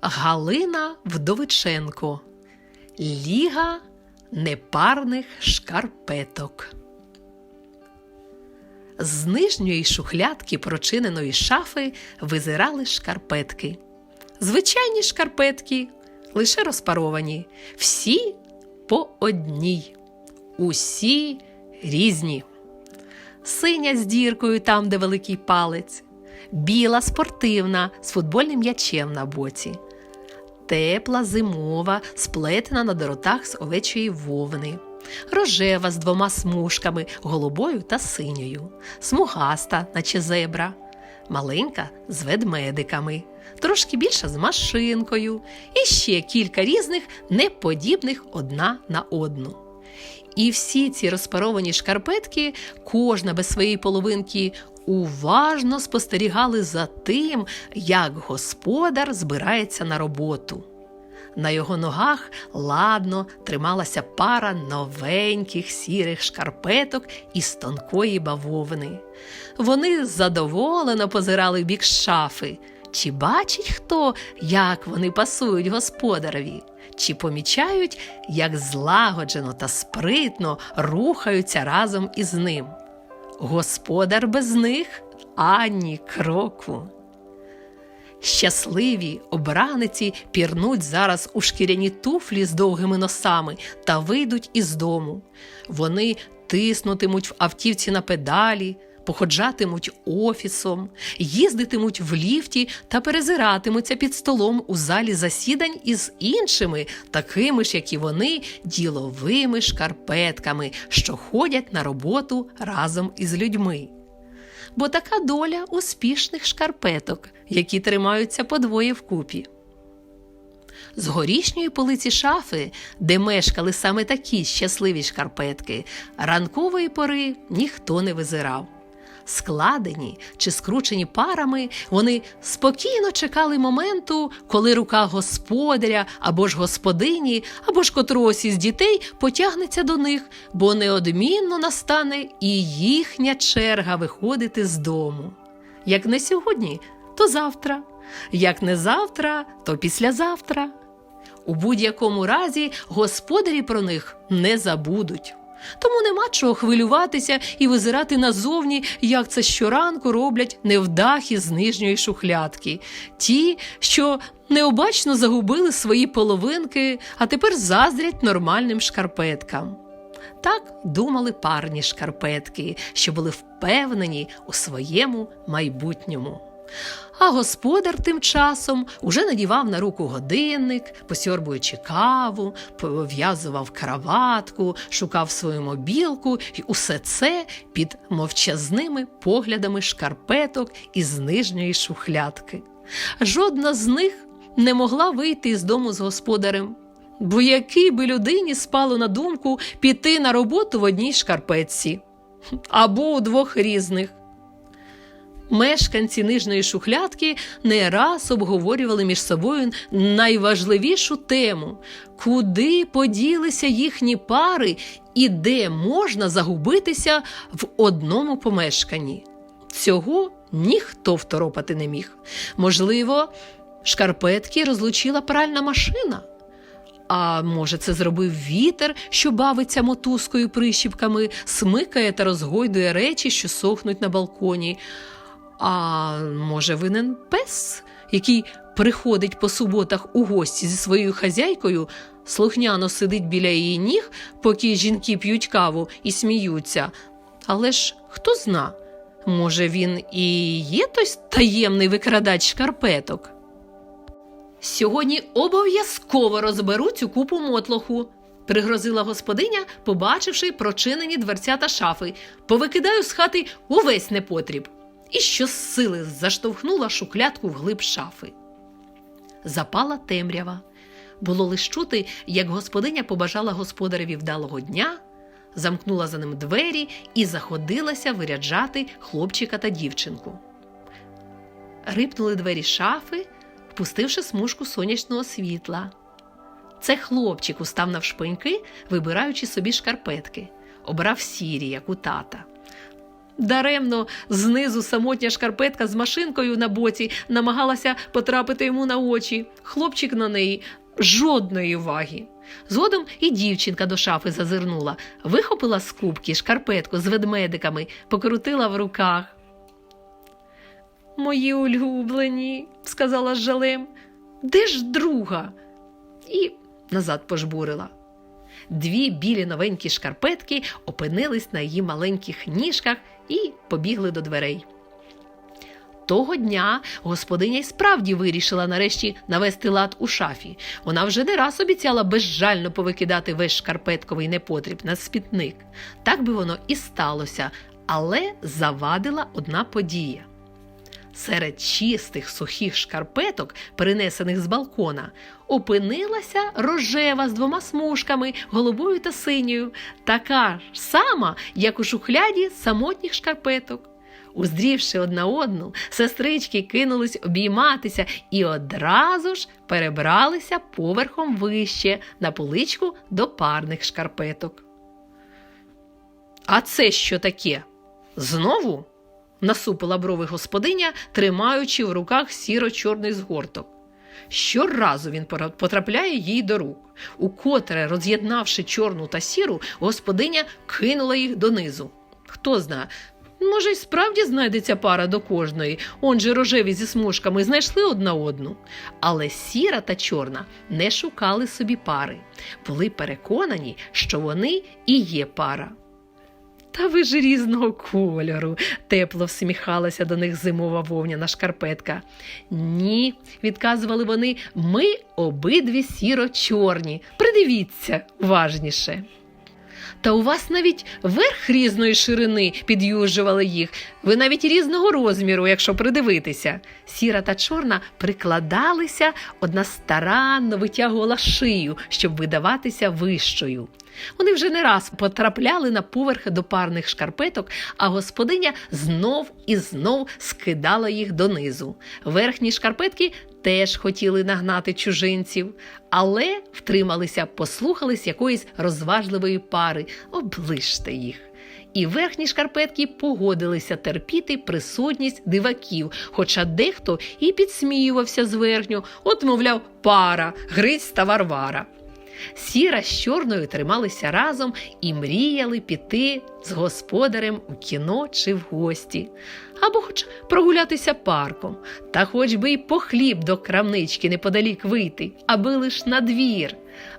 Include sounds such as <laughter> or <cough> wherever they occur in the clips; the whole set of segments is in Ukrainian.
Галина Вдовиченко. Ліга непарних шкарпеток. З нижньої шухлядки прочиненої шафи визирали шкарпетки. Звичайні шкарпетки, лише розпаровані, всі по одній, усі різні. Синя з діркою там, де великий палець, біла спортивна з футбольним м'ячем на боці, тепла зимова, сплетена на доротах з овечої вовни, рожева з двома смужками, голубою та синьою, смугаста, наче зебра, маленька з ведмедиками, трошки більша з машинкою, і ще кілька різних, неподібних одна на одну. І всі ці розпаровані шкарпетки, кожна без своєї половинки, уважно спостерігали за тим, як господар збирається на роботу. На його ногах ладно трималася пара новеньких сірих шкарпеток із тонкої бавовни. Вони задоволено позирали в бік шафи. Чи бачить хто, як вони пасують господареві? Чи помічають, як злагоджено та спритно рухаються разом із ним? Господар без них ані кроку. Щасливі обраниці пірнуть зараз у шкіряні туфлі з довгими носами та вийдуть із дому. Вони тиснутимуть в автівці на педалі, походжатимуть офісом, їздитимуть в ліфті та перезиратимуться під столом у залі засідань із іншими, такими ж, як і вони, діловими шкарпетками, що ходять на роботу разом із людьми. Бо така доля успішних шкарпеток, які тримаються подвоє вкупі. З горішньої полиці шафи, де мешкали саме такі щасливі шкарпетки, ранкової пори ніхто не визирав. Складені чи скручені парами, вони спокійно чекали моменту, коли рука господаря або ж господині, або ж котрогось із дітей потягнеться до них, бо неодмінно настане і їхня черга виходити з дому. Як не сьогодні, то завтра, як не завтра, то післязавтра. У будь-якому разі господарі про них не забудуть. Тому нема чого хвилюватися і визирати назовні, як це щоранку роблять невдахи з нижньої шухлядки, ті, що необачно загубили свої половинки, а тепер заздрять нормальним шкарпеткам. Так думали парні шкарпетки, що були впевнені у своєму майбутньому. А господар тим часом уже надівав на руку годинник, посьорбуючи каву, пов'язував краватку, шукав свою мобілку, і усе це під мовчазними поглядами шкарпеток із нижньої шухлядки. Жодна з них не могла вийти з дому з господарем. Бо якій би людині спало на думку піти на роботу в одній шкарпетці або у двох різних. Мешканці нижньої шухлядки не раз обговорювали між собою найважливішу тему, куди поділися їхні пари і де можна загубитися в одному помешканні. Цього ніхто второпати не міг. Можливо, шкарпетки розлучила пральна машина. А може, це зробив вітер, що бавиться мотузкою прищіпками, смикає та розгойдує речі, що сохнуть на балконі. А може, винен пес, який приходить по суботах у гості зі своєю хазяйкою, слухняно сидить біля її ніг, поки жінки п'ють каву і сміються. Але ж хто зна, може, він і є той таємний викрадач шкарпеток? Сьогодні обов'язково розберу цю купу мотлоху, пригрозила господиня, побачивши прочинені дверця та шафи. Повикидаю з хати увесь непотріб. І щосили заштовхнула шухлядку вглиб шафи. Запала темрява. Було лиш чути, як господиня побажала господареві вдалого дня, замкнула за ним двері і заходилася виряджати хлопчика та дівчинку. Рипнули двері шафи, впустивши смужку сонячного світла. Це хлопчик устав навшпиньки, вибираючи собі шкарпетки, обрав сірі, як у тата. Даремно знизу самотня шкарпетка з машинкою на боці намагалася потрапити йому на очі. Хлопчик на неї жодної уваги. Згодом і дівчинка до шафи зазирнула, вихопила з кубки шкарпетку з ведмедиками, покрутила в руках. Мої улюблені, сказала з жалем, де ж друга? І назад пожбурила. Дві білі новенькі шкарпетки опинились на її маленьких ніжках і побігли до дверей. Того дня господиня й справді вирішила нарешті навести лад у шафі. Вона вже не раз обіцяла безжально повикидати весь шкарпетковий непотріб на спітник. Так би воно і сталося, але завадила одна подія. Серед чистих сухих шкарпеток, перенесених з балкона, опинилася рожева з двома смужками, голубою та синьою, така ж сама, як у шухляді самотніх шкарпеток. Уздрівши одна одну, сестрички кинулись обійматися і одразу ж перебралися поверхом вище на поличку до парних шкарпеток. А це що таке? Знову? Насупила брови господиня, тримаючи в руках сіро-чорний згорток. Щоразу він потрапляє їй до рук. Укотре, роз'єднавши чорну та сіру, господиня кинула їх донизу. Хто зна, може, й справді знайдеться пара до кожної, он же рожеві зі смужками знайшли одна одну. Але сіра та чорна не шукали собі пари, були переконані, що вони і є пара. Та ви ж різного кольору, тепло всміхалася до них зимова вовняна шкарпетка. Ні, відказували вони, ми обидві сіро-чорні. Придивіться уважніше. Та у вас навіть верх різної ширини під'южували їх. Ви навіть різного розміру, якщо придивитися. Сіра та чорна прикладалися, одна старанно витягувала шию, щоб видаватися вищою. Вони вже не раз потрапляли на поверхи до парних шкарпеток, а господиня знов і знов скидала їх донизу. Верхні шкарпетки теж хотіли нагнати чужинців, але втрималися, послухались якоїсь розважливої пари, оближте їх. І верхні шкарпетки погодилися терпіти присутність диваків, хоча дехто і підсміювався зверхню, от, мовляв, пара, Гриць та Варвара. Сіра з чорною трималися разом і мріяли піти з господарем у кіно чи в гості, або хоч прогулятися парком, та хоч би й по хліб до крамнички неподалік вийти, аби лиш на двір.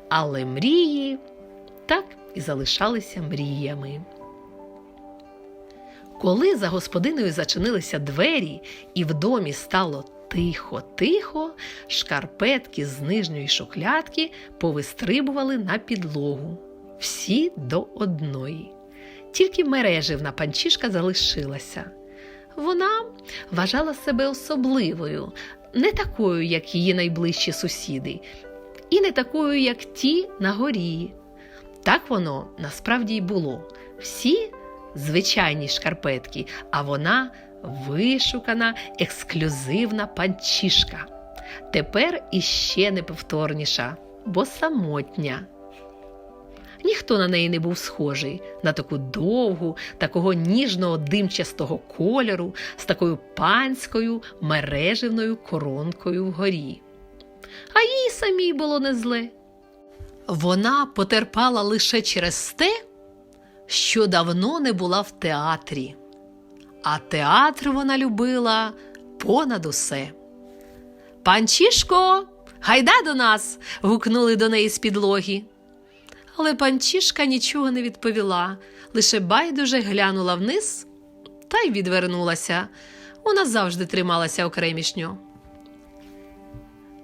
Але мрії так і залишалися мріями. Коли за господиною зачинилися двері і в домі стало тихо-тихо, шкарпетки з нижньої шухлядки повистрибували на підлогу. Всі до одної. Тільки мереживна панчішка залишилася. Вона вважала себе особливою, не такою, як її найближчі сусіди, і не такою, як ті на горі. Так воно насправді й було. Всі звичайні шкарпетки, а вона вишукана, ексклюзивна панчішка. Тепер іще неповторніша, бо самотня. Ніхто на неї не був схожий на таку довгу, такого ніжного димчастого кольору, з такою панською мереживною коронкою вгорі. А їй самій було не зле. Вона потерпала лише через те, що давно не була в театрі, а театр вона любила понад усе. Панчішко, гайда до нас. гукнули до неї з підлоги. Але панчішка нічого не відповіла, лише байдуже глянула вниз та й відвернулася. Вона завжди трималася окремішньо.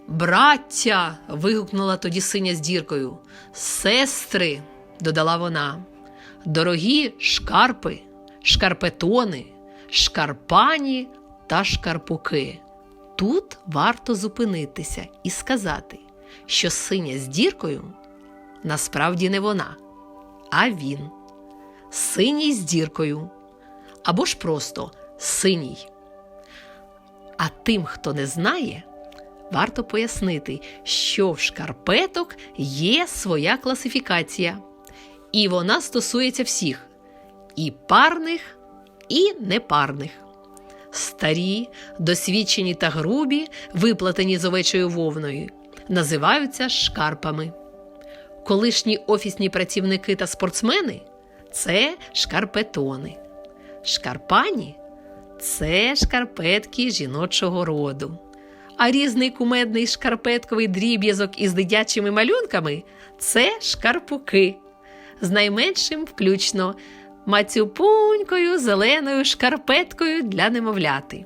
Браття. вигукнула тоді синя з діркою. Сестри, додала вона. Дорогі шкарпи, шкарпетони, шкарпані та шкарпуки. Тут варто зупинитися і сказати, що синя з діркою насправді не вона, а він. Синій з діркою. Або ж просто синій. А тим, хто не знає, варто пояснити, що в шкарпеток є своя класифікація, і вона стосується всіх і парних, і непарних. Старі, досвідчені та грубі, виплатені з овечою вовною, називаються шкарпами. Колишні офісні працівники та спортсмени це шкарпетони. Шкарпані це шкарпетки жіночого роду. А різний кумедний шкарпетковий дріб'язок із дитячими малюнками це шкарпуки. З найменшим включно мацюпунькою зеленою шкарпеткою для немовляти.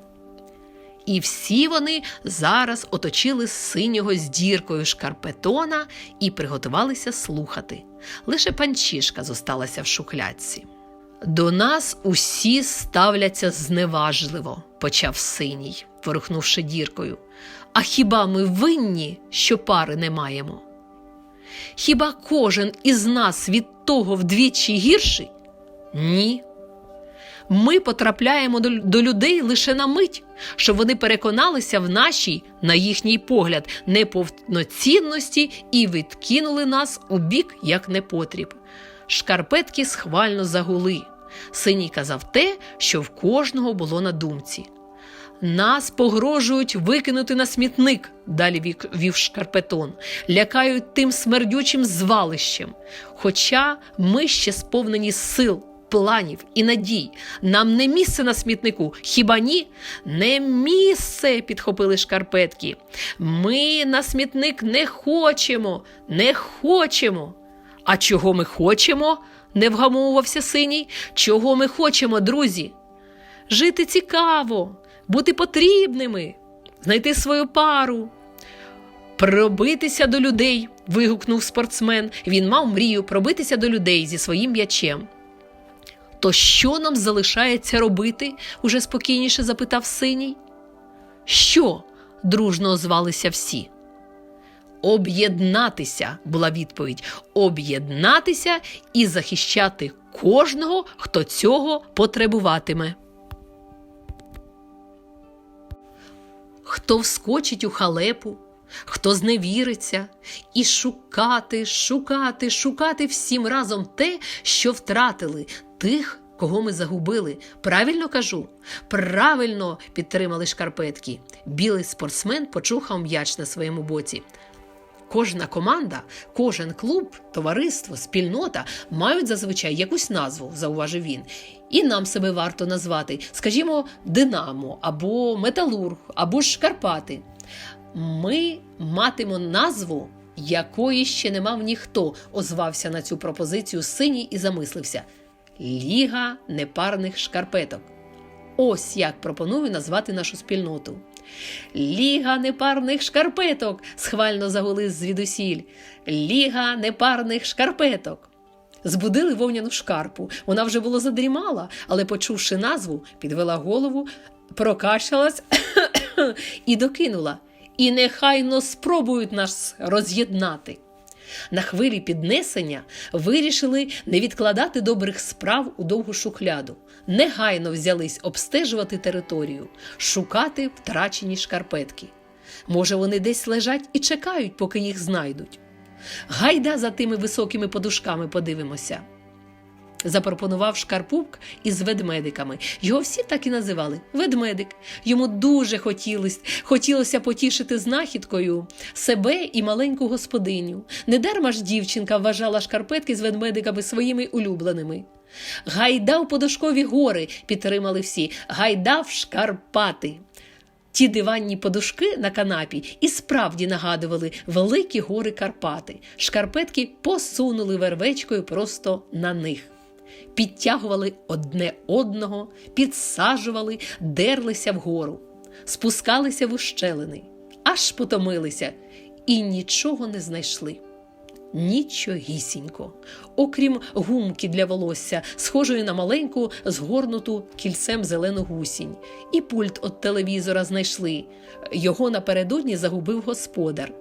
І всі вони зараз оточили синього з діркою шкарпетона і приготувалися слухати. Лише панчішка зосталася в шухлядці. До нас усі ставляться зневажливо, почав синій, ворухнувши діркою. А хіба ми винні, що пари не маємо? Хіба кожен із нас від того вдвічі гірший? Ні. Ми потрапляємо до, людей лише на мить, щоб вони переконалися в нашій, на їхній погляд, неповноцінності і відкинули нас у бік як непотріб. Шкарпетки схвально загули. Синій казав те, що в кожного було на думці. Нас погрожують викинути на смітник, далі вів шкарпетон, лякають тим смердючим звалищем. Хоча ми ще сповнені сил, планів і надій. Нам не місце на смітнику, хіба ні? Не місце, підхопили шкарпетки. Ми на смітник не хочемо, не хочемо. А чого ми хочемо? не вгамовувався синій. Чого ми хочемо, друзі? Жити цікаво, бути потрібними, знайти свою пару. Пробитися до людей. вигукнув спортсмен. Він мав мрію пробитися до людей зі своїм м'ячем. То що нам залишається робити? уже спокійніше запитав синій. Що? дружно озвалися всі. Об'єднатися була відповідь. Об'єднатися і захищати кожного, хто цього потребуватиме. Хто вскочить у халепу, хто зневіриться, і шукати, шукати, шукати всім разом те, що втратили, тих, кого ми загубили. Правильно кажу? Правильно підтримали шкарпетки. Білий спортсмен почухав м'яч на своєму боці. Кожна команда, кожен клуб, товариство, спільнота мають зазвичай якусь назву, зауважив він. І нам себе варто назвати, скажімо, Динамо або Металург, або ж Карпати. Ми матимо назву, якої ще не мав ніхто, озвався на цю пропозицію синій і замислився. Ліга непарних шкарпеток. Ось як пропоную назвати нашу спільноту. Ліга непарних шкарпеток. схвально загули звідусіль. Ліга непарних шкарпеток. Збудили вовняну шкарпу. Вона вже було задрімала, але, почувши назву, підвела голову, прокашлялась <coughs> і докинула. І нехайно спробують нас роз'єднати. На хвилі піднесення вирішили не відкладати добрих справ у довгу шухляду. Негайно взялись обстежувати територію, шукати втрачені шкарпетки. Може, вони десь лежать і чекають, поки їх знайдуть. Гайда за тими високими подушками подивимося. Запропонував шкарпук із ведмедиками. Його всі так і називали ведмедик. Йому дуже хотілося, хотілося потішити знахідкою себе і маленьку господиню. Недарма ж дівчинка вважала шкарпетки з ведмедиками своїми улюбленими. Гайда в подушкові гори, підтримали всі, гайда в шкарпати. Ті диванні подушки на канапі і справді нагадували великі гори Карпати. Шкарпетки посунули вервечкою просто на них. Підтягували одне одного, підсаджували, дерлися вгору, спускалися в ущелини, аж потомилися і нічого не знайшли. Нічогісінько, окрім гумки для волосся, схожої на маленьку згорнуту кільцем зелену гусінь, і пульт від телевізора знайшли. Його напередодні загубив господар.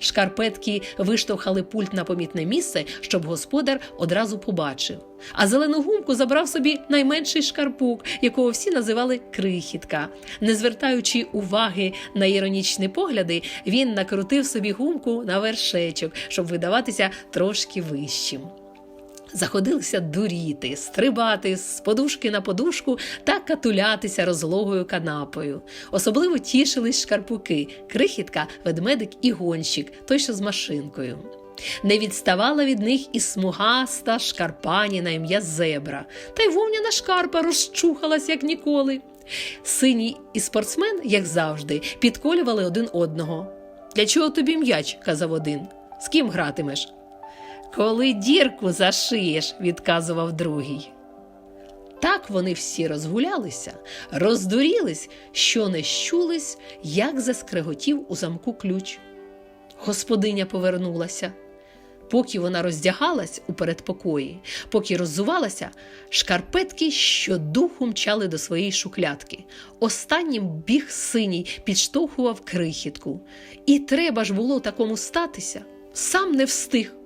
Шкарпетки виштовхали пульт на помітне місце, щоб господар одразу побачив. А зелену гумку забрав собі найменший шкарпук, якого всі називали крихітка. Не звертаючи уваги на іронічні погляди, він накрутив собі гумку на вершечок, щоб видаватися трошки вищим. Заходилися дуріти, стрибати з подушки на подушку та катулятися розлогою канапою. Особливо тішились шкарпуки, крихітка, ведмедик і гонщик, той, що з машинкою. Не відставала від них і смугаста шкарпані на ім'я зебра, та й вовняна шкарпа розчухалась, як ніколи. Синій і спортсмен, як завжди, підколювали один одного. Для чого тобі м'яч? казав один. З ким гратимеш? Коли дірку зашиєш, відказував другий. Так вони всі розгулялися, роздурілись, що не щулись, як заскреготів у замку ключ. Господиня повернулася. Поки вона роздягалась у передпокої, поки роззувалася, шкарпетки щодуху мчали до своєї шуклятки. Останнім біг синій підштовхував крихітку. І треба ж було такому статися. Сам не встиг.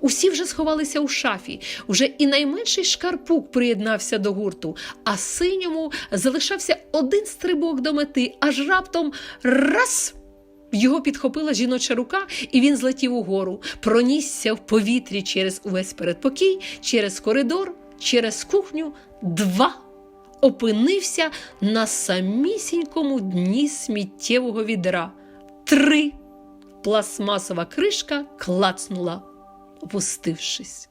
Усі вже сховалися у шафі, уже і найменший шкарпук приєднався до гурту, а синьому залишався один стрибок до мети, аж раптом раз. Його підхопила жіноча рука, і він злетів угору, пронісся в повітрі через увесь передпокій, через коридор, через кухню. Два. Опинився на самісінькому дні сміттєвого відра. Три. Пластмасова кришка клацнула, опустившись.